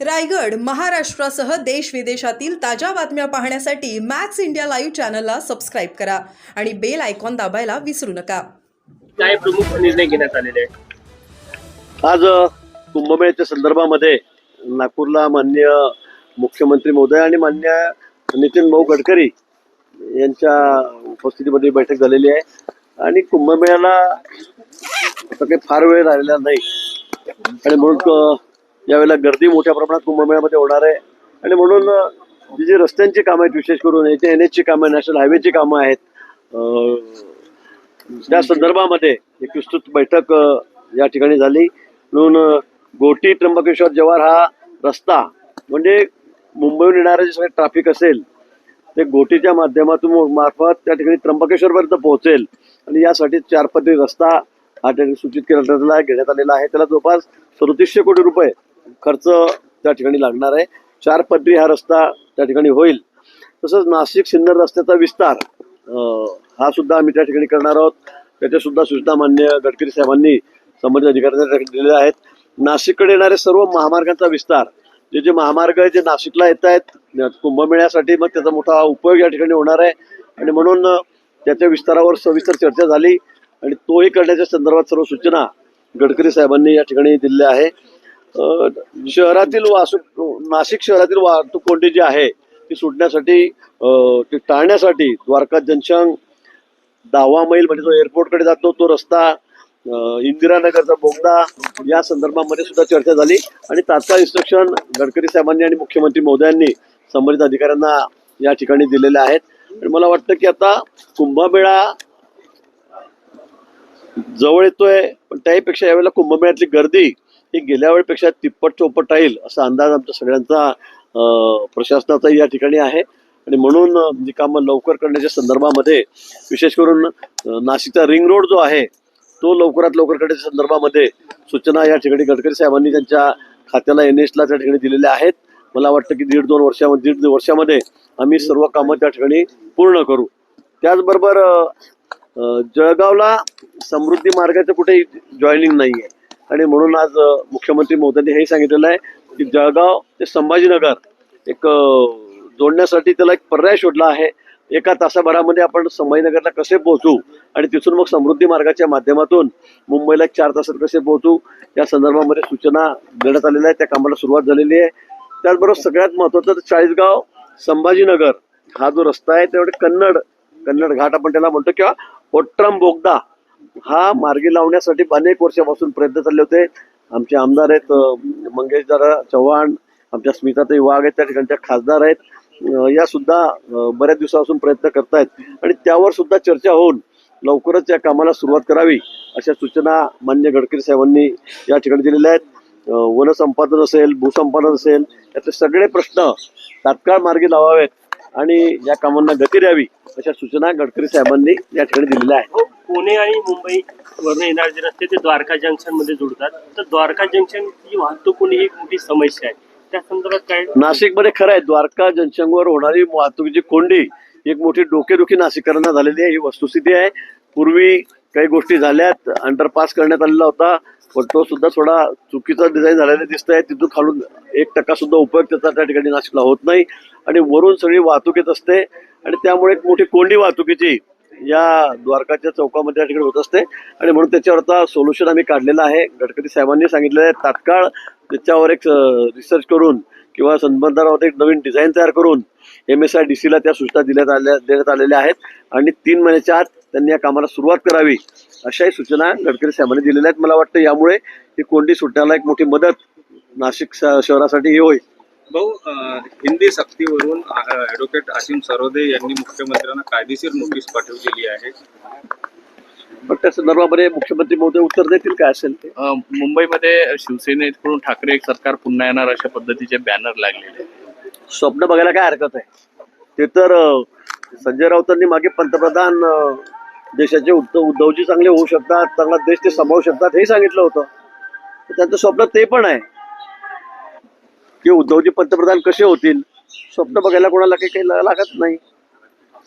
रायगड महाराष्ट्रासह देश विदेशातील ताज्या बातम्या पाहण्यासाठी मॅक्स इंडिया लाईव्ह चॅनलला सबस्क्राईब करा आणि बेल आयकॉन दाबायला विसरू नका. काय प्रमुख निर्णय घेण्यात आलेले आहे आज कुंभमेळ्याच्या संदर्भामध्ये नागपूरला मान्य मुख्यमंत्री महोदय आणि मान्य नितीन भाऊ गडकरी यांच्या उपस्थितीमध्ये बैठक झालेली आहे. आणि कुंभमेळ्याला आता काही फार वेळ राहिलेला नाही. आणि म्हणून यावेळेला गर्दी मोठ्या प्रमाणात कुंभमेळ्यामध्ये होणार आहे. आणि म्हणून जी जी रस्त्यांची कामं आहेत विशेष करून याच्या एन एचची कामं नॅशनल हायवेची कामं आहेत त्या संदर्भामध्ये एक विस्तृत बैठक या ठिकाणी झाली. म्हणून गोटी त्र्यंबकेश्वर जव्हार हा रस्ता म्हणजे मुंबईहून येणारे जे सगळे ट्रॅफिक असेल ते गोटीच्या माध्यमातून मार्फत त्या ठिकाणी त्र्यंबकेश्वरपर्यंत पोहोचेल. आणि यासाठी चारपदरी रस्ता हा ठिकाणी सूचित केला घेण्यात आलेला आहे. त्याला जवळपास सदतीसशे कोटी रुपये खर्च त्या ठिकाणी लागणार आहे. चार पदरी हा रस्ता त्या ठिकाणी होईल. तसंच नाशिक सिन्नर रस्त्याचा विस्तार हा सुद्धा आम्ही त्या ठिकाणी करणार आहोत. त्याच्या सुद्धा सूचना मान्य गडकरी साहेबांनी संबंधित अधिकाऱ्यांना ठिकाणी दिलेल्या आहेत. नाशिककडे येणारे सर्व महामार्गांचा विस्तार जे जे महामार्ग आहे जे नाशिकला येत आहेत कुंभमेळ्यासाठी मग त्याचा मोठा उपयोग या ठिकाणी होणार आहे. आणि म्हणून त्याच्या विस्तारावर सविस्तर चर्चा झाली. आणि तोही करण्याच्या संदर्भात सर्व सूचना गडकरी साहेबांनी या ठिकाणी दिलेल्या आहे. शहरातील वाहतूक नाशिक शहरातील वाहतूक कोंडी जी आहे ती सुटण्यासाठी ती टाळण्यासाठी द्वारका जंक्शन दावा मैल म्हणजे जो एअरपोर्टकडे जातो तो रस्ता इंदिरानगरचा बोगदा या संदर्भामध्ये सुद्धा चर्चा झाली. आणि तात्काळ इन्स्ट्रक्शन गडकरी साहेबांनी आणि मुख्यमंत्री मोदयांनी संबंधित अधिकाऱ्यांना या ठिकाणी दिलेले आहेत. आणि मला वाटतं की आता कुंभमेळा जवळ येतोय पण त्याहीपेक्षा यावेळेला कुंभमेळ्यातली गर्दी ही गेल्या वेळेपेक्षा तिप्पट चौपट राहील असा अंदाज आमच्या सगळ्यांचा प्रशासनाचा या ठिकाणी आहे. आणि म्हणून जी कामं लवकर करण्याच्या संदर्भामध्ये विशेष करून नाशिकचा रिंग रोड जो आहे तो लवकरात लवकर करण्याच्या संदर्भामध्ये सूचना या ठिकाणी गडकरी साहेबांनी त्यांच्या खात्याला एन एचला त्या ठिकाणी दिलेल्या आहेत. मला वाटतं की दीड दोन वर्षामध्ये दीड वर्षामध्ये आम्ही सर्व कामं त्या ठिकाणी पूर्ण करू. त्याचबरोबर जळगावला समृद्धी मार्गाचं कुठेही जॉईनिंग नाही आहे आणि म्हणून आज मुख्यमंत्री महोदयांनी हेही सांगितलेलं आहे की जळगाव ते संभाजीनगर एक जोडण्यासाठी त्याला एक पर्याय शोधला आहे. एका तासाभरामध्ये आपण संभाजीनगरला कसे पोहोचू आणि तिथून मग समृद्धी मार्गाच्या माध्यमातून मुंबईला एक चार तासात कसे पोहोचू या संदर्भामध्ये सूचना देण्यात आलेल्या आहेत. त्या कामाला सुरुवात झालेली आहे. त्याचबरोबर सगळ्यात महत्त्वाचं तर चाळीसगाव संभाजीनगर हा जो रस्ता आहे त्यामुळे कन्नड कन्नड घाट आपण त्याला म्हणतो किंवा ओट्रम बोगदा हा मार्गी लावण्यासाठी अनेक वर्षापासून प्रयत्न चालले होते. आमचे आमदार आहेत मंगेश दादा चव्हाण आमच्या स्मिताताई वाघ आहेत त्या ठिकाणच्या खासदार आहेत. या सुद्धा बऱ्याच दिवसापासून प्रयत्न करतायत. आणि त्यावर सुद्धा चर्चा होऊन लवकरच या कामाला सुरुवात करावी अशा सूचना मान्य गडकरी साहेबांनी या ठिकाणी दिलेल्या आहेत. वनसंपादन असेल भूसंपादन असेल याचे सगळे प्रश्न तात्काळ मार्गी लावावेत आणि या कामांना गती द्यावी अशा सूचना गडकरी साहेबांनी या ठिकाणी दिलेल्या आहेत. पुणे आणि मुंबई वरून येणारे जे रस्ते ते द्वारका जंक्शनमध्ये जोडतात. तर द्वारका जंक्शन ही वाहतूक कोणी ही मोठी समस्या आहे. त्या संदर्भात काय? नाशिकमध्ये खरं आहे द्वारका जंक्शनवर होणारी वाहतुकीची कोंडी एक मोठी डोकेदुखी नाशिककरांना झालेली आहे. ही वस्तुस्थिती आहे. पूर्वी काही गोष्टी झाल्यात अंडरपास करण्यात आलेला होता पण तो सुद्धा थोडा चुकीचा डिझाईन झालेला दिसत आहे तिथून खालून एक टक्का सुद्धा उपयोग त्याचा त्या ठिकाणी नाशिकला होत नाही. आणि वरून सगळी वाहतूक येत असते. आणि त्यामुळे एक मोठी कोंडी वाहतुकीची या द्वारकाच्या चौकामध्ये या ठिकाणी होत असते. आणि म्हणून त्याच्यावर आता सोल्युशन आम्ही काढलेलं आहे. गडकरी साहेबांनी सांगितलेलं आहे तात्काळ त्याच्यावर एक रिसर्च करून किंवा संबंधावर एक नवीन डिझाईन तयार करून एम एस आय डी सीला त्या सूचना दिल्यात आल्या देण्यात आलेल्या आहेत. आणि तीन महिन्याच्या आत त्यांनी या कामाला सुरुवात करावी अशाही सूचना गडकरी साहेबांनी दिलेल्या आहेत. मला वाटतं यामुळे ही कोंडी सुटण्याला एक मोठी मदत नाशिक श- शहरासाठी ही होईल. भाऊ हिंदी सक्तीवरून ऍडव्होकेट असीम सरोदे यांनी मुख्यमंत्र्यांना कायदेशीर नोटीस पाठवलेली आहे. पण त्या संदर्भामध्ये मुख्यमंत्री महोदय उत्तर देतील काय असेल ते? मुंबईमध्ये शिवसेनेकडून ठाकरे एक सरकार पुन्हा येणार अशा पद्धतीचे बॅनर लागलेले. स्वप्न बघायला काय हरकत आहे? ते तर संजय राऊतांनी मागे पंतप्रधान देशाचे उद्धव उद्धवजी चांगले होऊ शकतात चांगला देश ते सांभाळू शकतात हे सांगितलं होतं. त्यांचं स्वप्न ते पण आहे. की उद्धवजी पंतप्रधान कसे होतील? स्वप्न बघायला कोणाला काही काही लागत नाही.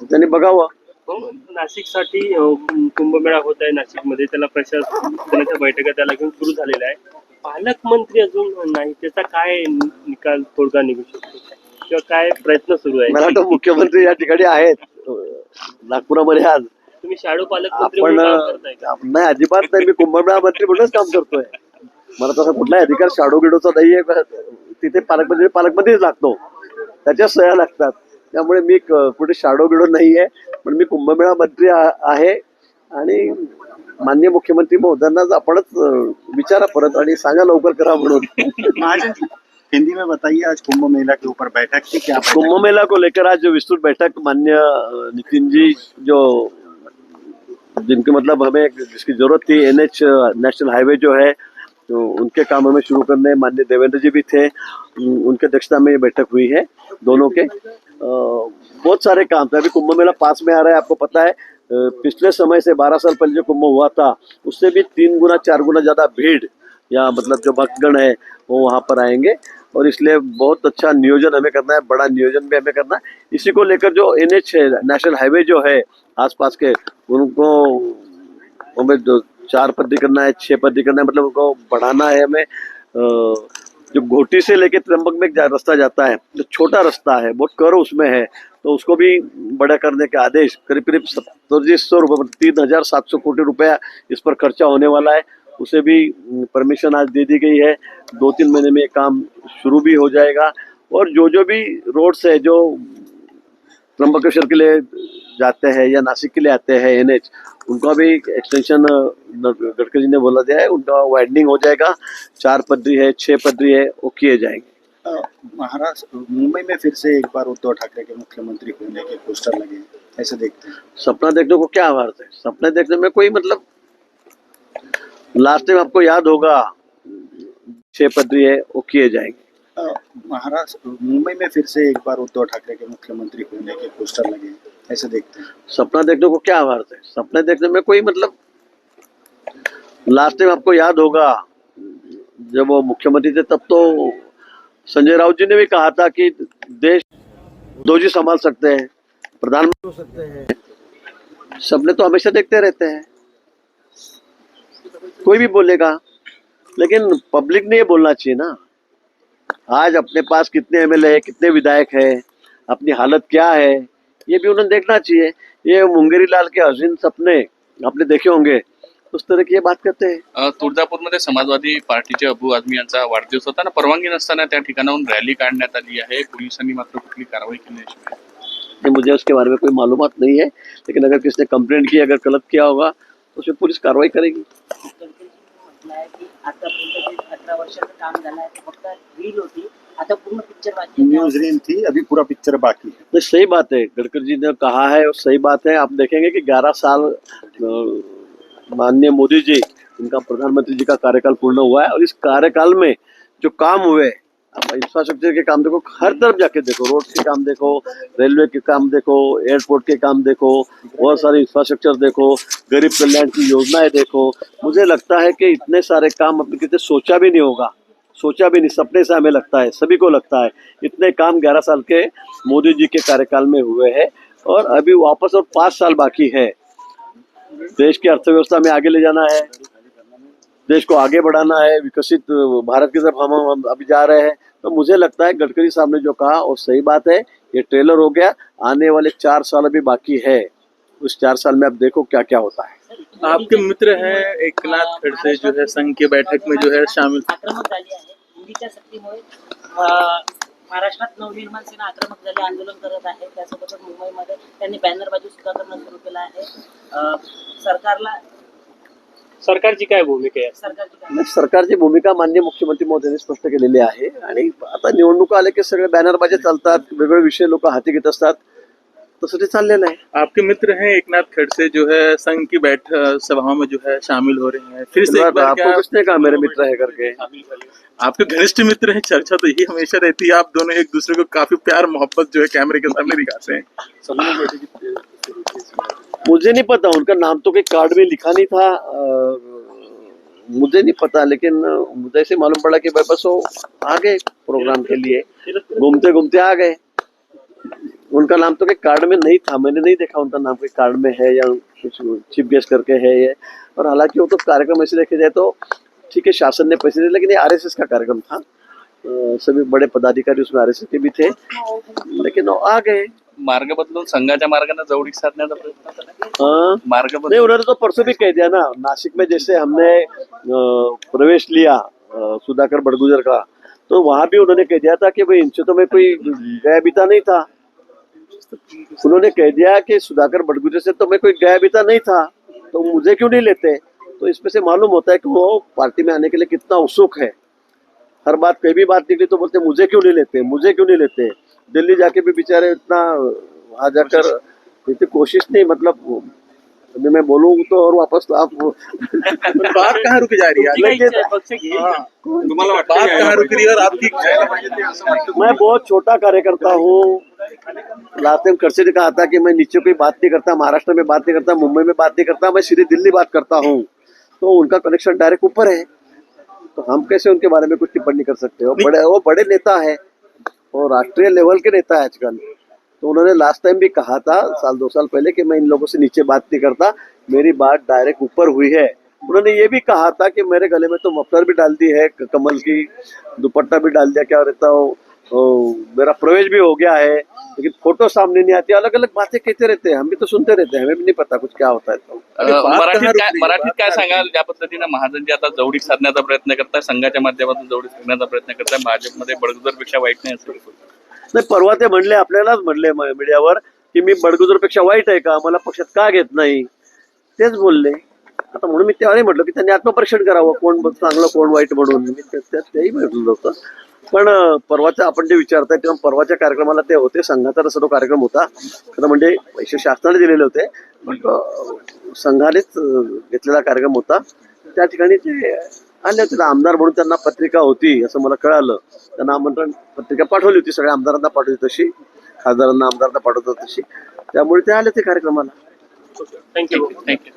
त्यांनी बघावं. हो, नाशिकसाठी कुंभमेळा होत आहे नाशिकमध्ये. त्याला प्रशासनाच्या बैठका त्याला घेऊन सुरू झालेल्या आहे पालकमंत्री अजून नाही. त्याचा काय निकाल तोडगा निघू शकतो? किंवा काय प्रयत्न सुरू मला आहे वाटतं मुख्यमंत्री या ठिकाणी आहेत. नागपुरामध्ये आज. तुम्ही शाडो पालकमंत्री आपण म्हणून काम करताय का? नाही अजिबात नाही. मी कुंभमेळा मंत्री म्हणूनच काम करतोय. मला तसा कुठलाही अधिकार शाडो गिडोचा नाहीये. तिथे पालकमंत्री पालकमंत्रीच लागतो. त्याच्या सह्या लागतात. त्यामुळे मी कुठे शाडो गिडो नाहीये. पण मी कुंभमेळा मंत्री आहे. आणि माननीय मुख्यमंत्री महोदयांना आपणच विचारा परत आणि सांगा लवकर करा म्हणून. हिंदी में बताइए आज कुंभ मेला के ऊपर बैठक थी क्या? कुंभ मेला को लेकर आज जो विस्तृत बैठक मान्य नितिन जी जो जिनके मतलब हमें जिसकी जरूरत थी एनएच नेशनल हाईवे जो है तो उनके काम हमें शुरू करने माननीय देवेंद्र जी भी थे। उन- उनके अध्यक्षता में ये बैठक हुई है दोनों के। बहुत सारे काम थे। अभी कुंभ मेला पास में आ रहा है, आपको पता है। पिछले समय से बारह साल पहले जो कुंभ हुआ था, उससे भी तीन गुना, चार गुना ज़्यादा भीड़ या मतलब जो भक्तगण है, वो वहाँ पर आएँगे। और इसलिए बहुत अच्छा नियोजन हमें करना है, बड़ा नियोजन भी हमें करना है। इसी को लेकर जो एन है, नेशनल हाईवे जो है आसपास के, उनको हमें चार पद्दी करना है, छह पद्दी करना है मतलब उनको बढ़ाना है हमें। जो घोटी से लेके त्र्यंबक में एक जा- रास्ता जाता है, जो छोटा रास्ता है, बहुत कर उसमें है तो उसको भी बड़ा करने के आदेश करीब करीब सत्तर सौ रुपये मतलब तीन हज़ार सात सौ कोटी रुपया इस पर खर्चा होने वाला है। उसे भी परमिशन आज दे दी गई है। दो तीन महीने में ये काम शुरू भी हो जाएगा। और जो जो भी रोड्स है, जो त्र्यंबकेश्वर के लिए जाते हैं या नासिक के लिए आते हैं एनएच। उनका भी एक्सटेंशन गडकरी जी ने बोला दिया है उनका वाइडनिंग हो जाएगा। चार पदरी है छह पदरी है वो किए जाएँगे। महाराष्ट्र मुंबई में फिर से एक बार उद्धव ठाकरे के मुख्यमंत्री होने के पोस्टर लगे ऐसे देखते हैं। सपना देखने को क्या अर्थ है? सपने देखने में कोई मतलब? लास्ट टाइम आपको याद होगा छह पदरी है वो किए जाएँगे। महाराष्ट्र मुंबई में फिर से एक बार उद्धव ठाकरे के मुख्यमंत्री होने के पोस्टर लगे। ऐसे देखते हैं। सपना देखने को क्या अर्थ है? सपने देखने में कोई मतलब? लास्ट टाइम आपको याद होगा, जब वो मुख्यमंत्री थे, तब तो संजय राउत जी ने भी कहा था कि देश दो जी संभाल सकते हैं, प्रधानमंत्री हो सकते हैं। सपने तो हमेशा देखते रहते हैं। कोई भी बोलेगा, लेकिन पब्लिक ने ये बोलना चाहिए ना। आज अपने पास कितने एमएलए है, कितने विधायक है, अपनी हालत क्या है ये भी उन्हें देखना चाहिए। ये मुंगेरी लाल के हसीन सपने आपने देखे होंगे। उस तरह की ये बात करते हैं। तुळजापूरमध्ये समाजवादी पार्टीचे अबू आझमी यांचा वाढदिवस होता ना परवानगी नसताना त्या ठिकाणाहून रॅली काढण्यात आली आहे. पोलिसांनी मात्र कुठली कारवाई केली मुझे उसके बारे में कोई मालूमात नहीं है लेकिन अगर किसने कंप्लेंट की अगर गलत किया होगा तो उसमें पुलिस कार्रवाई करेगी। म्हटलं आहे की आतापर्यंत जे अठरा वर्षाचं काम झालं आहे ते फक्त रील होती आता पूर्ण पिक्चर बाकी आहे. न्यूज रील थी अभी पूरा पिक्चर बाकी है। नहीं, सही बात है। गडकरी जी ने कहा है और सही बात है। आप देखेंगे कि 11 साल माननीय मोदी जी, उनका प्रधानमंत्री जी का कार्यकाल पूर्ण हुआ है और इस कार्यकाल में जो काम हुए इंफ्रास्ट्रक्चर के काम देखो, हर तरफ़ जाके देखो रोड के काम देखो रेलवे के काम देखो एयरपोर्ट के काम देखो, बहुत सारे इंफ्रास्ट्रक्चर देखो, गरीब कल्याण की योजनाएँ देखो। मुझे लगता है कि इतने सारे काम अपने कितने सोचा भी नहीं होगा। सोचा भी नहीं, सपने से हमें लगता है, सभी को लगता है। इतने काम ग्यारह साल के मोदी जी के कार्यकाल में हुए हैं और अभी वापस और पाँच साल बाकी है। देश की अर्थव्यवस्था में आगे ले जाना है, देश को आगे बढ़ाना है, विकसित, भारत की तरफ़ हम हम अभी जा रहे हैं। तो मुझे लगता है गडकरी साहब ने जो कहा, और सही बात है, ये ट्रेलर हो गया, आने वाले चार साल अभी बाकी है। उस चार साल में अब देखो क्या क्या होता है। आपके मित्र हैं एकनाथ खड़से जो है संघ की बैठक में जो है शामिल आक्रमक झाली आहे. हिंदीच्या सक्तीमुळे अं, महाराष्ट्रात नवनिर्माण सेना आक्रमक झाली आंदोलन करत आहे. त्यासोबतच मुंबईमध्ये त्यांनी बॅनरबाजी सुद्धा करणं सुरू केलं आहे. सरकारला सरकारची काय भूमिका आहे? सरकारची काय? नाही, सरकारची भूमिका माननीय मुख्यमंत्री महोदयांनी स्पष्ट केलेली आहे. आणि आता निवडणुका आल्या की सगळे बॅनरबाजी चालतात वेगवेगळे विषय लोक हाती घेत असतात. तसं ते चाललेलं आहे आपके मित्र हैं एकनाथ खड़से जो है संघ की बैठ सभाओं में जो है शामिल हो रहे हैं। फिर से एक बार आपको क्या किसने कहा मेरे मित्र है करके आपके घनिष्ठ मित्र हैं चर्चा तो यही हमेशा रहती है आप दोनों एक दूसरे को काफ़ी प्यार मोहब्बत जो है कैमरे के सामने दिखाते हैं। मुझे नहीं पता उनका नाम तो कोई कार्ड में लिखा नहीं था मुझे नहीं पता लेकिन मुझे ऐसे मालूम पड़ा कि भाई बस वो आ गए प्रोग्राम के लिए। घूमते घूमते आ गए। उनका नाम तो कोई कार्ड में नहीं था मैंने नहीं देखा उनका नाम कोई कार्ड में है या कुछ चीफ गेस्ट करके है ये। और हालाँकि वो तो कार्यक्रम ऐसे देखे जाए तो ठीक है शासन ने पैसे दिए लेकिन ये आरएसएस का कार्यक्रम था। सभी बड़े पदाधिकारी उसमें आरएसएस के भी थे। लेकिन वो आ गए। मार्ग बदलून संघाच्या मार्गाने जवळीक साधण्याचा प्रयत्न मार्ग नहीं उन्होंने तो परसों भी कह दिया ना नासिक में जैसे हमने प्रवेश लिया सुधाकर बड़गुजर का तो वहाँ भी उन्होंने कह दिया था कि भाई इनसे तो मैं कोई गया बीता नहीं था। उन्होंने कह दिया कि सुधाकर बड़गुजर से तो मैं कोई गया बीता नहीं था तो मुझे क्यों नहीं लेते? तो इसमें से मालूम होता है कि वो पार्टी में आने के लिए कितना उत्सुक है। हर बात कहीं भी बात निकली तो बोलते मुझे क्यों नहीं लेते? मुझे क्यों नहीं लेते? दिल्ली जाके भी बेचारे इतना वहाँ जाकर इतनी कोशिश नहीं मतलब अभी मैं बोलूँ तो और वापस तो आप बात कहाँ रुकी जा रही है? लेकिन- हाँ, तुम्हाला वाटतं बात कहाँ रुक रही है? और आपकी मैं बहुत छोटा कार्यकर्ता हूँ लास्ट टाइम खड़से ने कहा था कि मैं नीचे कोई बात नहीं करता, महाराष्ट्र में बात नहीं करता, मुंबई में बात नहीं करता, मैं सीधे दिल्ली बात करता हूँ। तो उनका कनेक्शन डायरेक्ट ऊपर है। तो हम कैसे उनके बारे में कुछ टिप्पणी कर सकते हो? बड़े, वो बड़े नेता है वो राष्ट्रीय लेवल के नेता है आजकल। तो उन्होंने लास्ट टाइम भी कहा था, साल, दो साल पहले कि मैं इन लोगों से नीचे बात नहीं करता, मेरी बात डायरेक्ट ऊपर हुई है। उन्होंने ये भी कहा था कि मेरे गले में तो मफलर भी डाल दी है कमल की दुपट्टा भी डाल दिया, क्या रहता हो? ओ, मेरा प्रवेश भी हो गया है लेकिन फोटो सामने नहीं आती अलग अलग बातें कहते रहते हैं हम भी तो सुनते रहते हैं हमें भी नहीं पता कुछ क्या होता है तो। मराठीत काय सांगाल? ज्या पद्धतीने महाजनजी आता जवळीक साधण्याचा प्रयत्न करताय संघाच्या माध्यमातून जवळीक साधण्याचा प्रयत्न करताय भाजपमध्ये बडगुजरपेक्षा वाईट नाही असं नाही परवा ते म्हणले आपल्यालाच म्हणले मीडियावर की मी बडगुजरपेक्षा वाईट आहे का? मला पक्षात का घेत नाही? तेच बोलले. आता म्हणून मी त्यावेळी म्हटलं की त्यांनी आत्मपरीक्षण करावं कोण चांगलं कोण वाईट म्हणून. मी ते- ते- तेही म्हटलं होतं. पण अं, परवाच्या आपण जे विचारताय तेव्हा परवाच्या कार्यक्रमाला ते होते संघाचा तसा तो कार्यक्रम होता. खरं म्हणजे पैसे शासनाने दिलेले होते पण संघानेच घेतलेला कार्यक्रम होता. त्या ठिकाणी ते आले होते आमदार म्हणून त्यांना पत्रिका होती असं मला कळालं. त्यांना आमंत्रण पत्रिका पाठवली होती सगळ्या आमदारांना पाठवली तशी. खासदारांना आमदारांना पाठवतात तशी. त्यामुळे ते आले ते कार्यक्रमाला. Thank you thank you